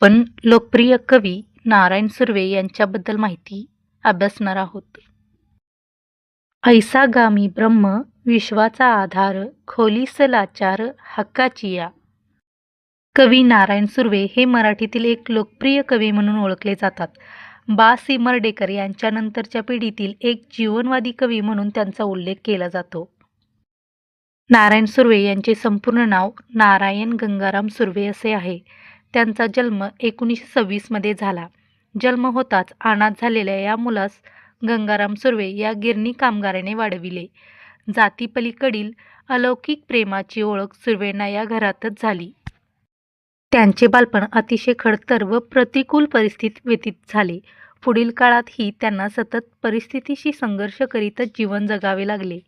पण लोकप्रिय कवी नारायण सुर्वे यांच्याबद्दल माहिती अभ्यासणार आहोत. ऐसागामी ब्रह्म विश्वाचा आधार खोलीस लाचार हक्काची या कवी नारायण सुर्वे हे मराठीतील एक लोकप्रिय कवी म्हणून ओळखले जातात. बा. सिमर्डेकर यांच्यानंतरच्या पिढीतील एक जीवनवादी कवी म्हणून त्यांचा उल्लेख केला जातो. नारायण सुर्वे यांचे संपूर्ण नाव नारायण गंगाराम सुर्वे असे आहे. त्यांचा जन्म एकोणीसशे सव्वीसमध्ये झाला. जन्म होताच अनाथ झालेल्या या मुलास गंगाराम सुर्वे या गिरणी कामगाराने वाढविले. जातीपलीकडील अलौकिक प्रेमाची ओळख सुर्वेंना या घरातच झाली. त्यांचे बालपण अतिशय खडतर व प्रतिकूल परिस्थितीत व्यतीत झाले. पुढील काळातही त्यांना सतत परिस्थितीशी संघर्ष करीतच जीवन जगावे लागले.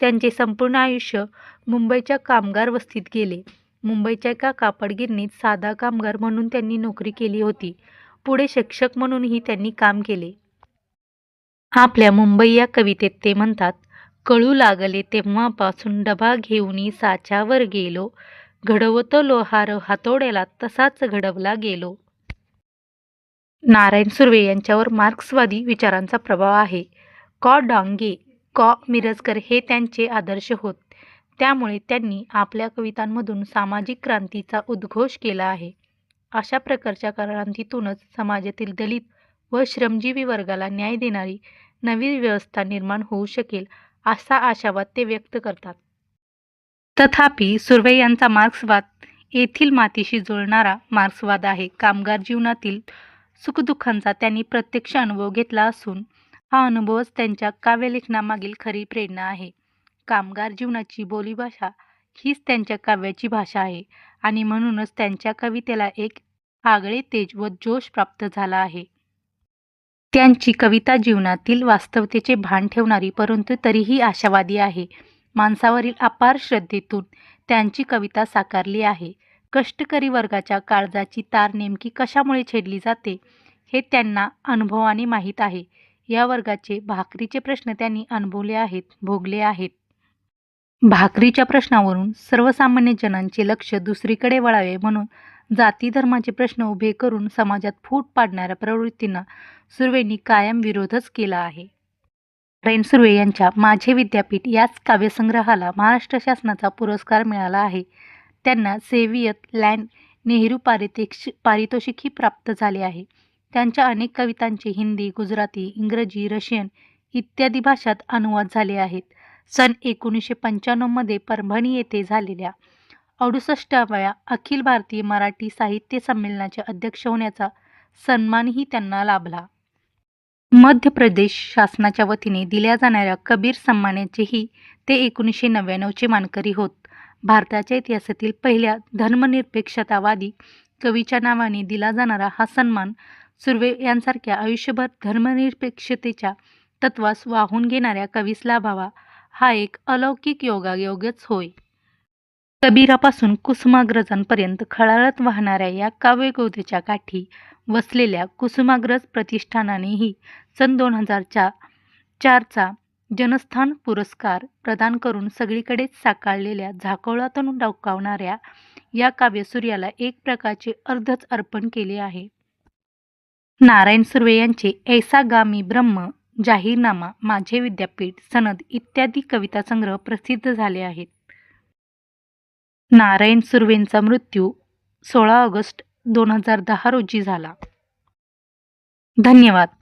त्यांचे संपूर्ण आयुष्य मुंबईच्या कामगार वस्तीत गेले. मुंबईच्या एका कापडगिरणीत साधा कामगार म्हणून त्यांनी नोकरी केली होती. पुढे शिक्षक म्हणूनही त्यांनी काम केले. आपल्या मुंबई या कवितेत ते म्हणतात कळू लागले तेव्हापासून डबा घेऊन साच्यावर गेलो. घडवतो लोहार हातोड्याला तसाच घडवला गेलो. नारायण सुर्वे यांच्यावर मार्क्सवादी विचारांचा प्रभाव आहे. कॉ. डांगे कॉ. मिरजकर हे त्यांचे आदर्श होत. त्यामुळे त्यांनी आपल्या कवितांमधून सामाजिक क्रांतीचा उद्घोष केला आहे. अशा प्रकारच्या क्रांतीतूनच समाजातील दलित व श्रमजीवी वर्गाला न्याय देणारी नवी व्यवस्था निर्माण होऊ शकेल असा आशावाद ते व्यक्त करतात. तथापि सुर्वे यांचा मार्क्सवाद येथील मातीशी जुळणारा मार्क्सवाद आहे. कामगार जीवनातील सुखदुःखांचा त्यांनी प्रत्यक्ष अनुभव घेतला असून हा अनुभवच त्यांच्या काव्यलेखनामागील खरी प्रेरणा आहे. कामगार जीवनाची बोलीभाषा हीच त्यांच्या काव्याची भाषा आहे. आणि म्हणूनच त्यांच्या कवितेला एक आगळे तेज व जोश प्राप्त झाला आहे. त्यांची कविता जीवनातील वास्तवतेचे भान ठेवणारी परंतु तरीही आशावादी आहे. माणसावरील अपार श्रद्धेतून त्यांची कविता साकारली आहे. कष्टकरी वर्गाच्या काळजाची तार नेमकी कशामुळे छेडली जाते हे त्यांना अनुभवाने माहीत आहे. या वर्गाचे भाकरीचे प्रश्न त्यांनी अनुभवले आहेत भोगले आहेत. भाकरीच्या प्रश्नावरून सर्वसामान्य जनांचे लक्ष दुसरीकडे वळावे म्हणून जाती धर्माचे प्रश्न उभे करून समाजात फूट पाडणाऱ्या प्रवृत्तींना सुर्वेंनी कायम विरोधच केला आहे. नारायण सुर्वे यांच्या माझे विद्यापीठ याच काव्यसंग्रहाला महाराष्ट्र शासनाचा पुरस्कार मिळाला आहे. त्यांना सेव्हियत लँड नेहरू पारितोष पारितोषिकही प्राप्त झाले आहे. त्यांच्या अनेक कवितांचे हिंदी गुजराती इंग्रजी रशियन इत्यादी भाषात अनुवाद झाले आहेत. सन एकोणीसशे पंच्याण्णवमध्ये परभणी येथे झालेल्या अडुसष्टाव्या अखिल भारतीय मराठी साहित्य संमेलनाचे अध्यक्ष होण्याचा सन्मानही त्यांना लाभला. मध्य प्रदेश शासनाच्या वतीने दिल्या जाणाऱ्या कबीर सन्मानाचेही ते एकोणीसशे नव्याण्णवचे मानकरी होत. भारताच्या इतिहासातील पहिल्या धर्मनिरपेक्षतावादी कवीच्या नावाने दिला जाणारा हा सन्मान सुर्वे यांसारख्या आयुष्यभर धर्मनिरपेक्षतेच्या तत्वास वाहून घेणाऱ्या कवीस लाभावा हा एक अलौकिक योगायोगच होय. कबीरापासून कुसुमाग्रजांपर्यंत खळाळत वाहणाऱ्या या काव्यगोधेच्या काठी वसलेल्या कुसुमाग्रज प्रतिष्ठानानेही सन दोन हजार चारचा जनस्थान पुरस्कार प्रदान करून सगळीकडेच साकारलेल्या झाकोळातून डौकावणाऱ्या या काव्यसूर्याला एक प्रकारचे अर्धच अर्पण केले आहे. नारायण सुर्वे यांचे ऐसा गामी ब्रह्म जाहीरनामा माझे विद्यापीठ सनद इत्यादी कविता संग्रह प्रसिद्ध झाले आहेत. नारायण सुर्वेंचा मृत्यू सोळा ऑगस्ट दोन हजार दहा रोजी झाला. धन्यवाद.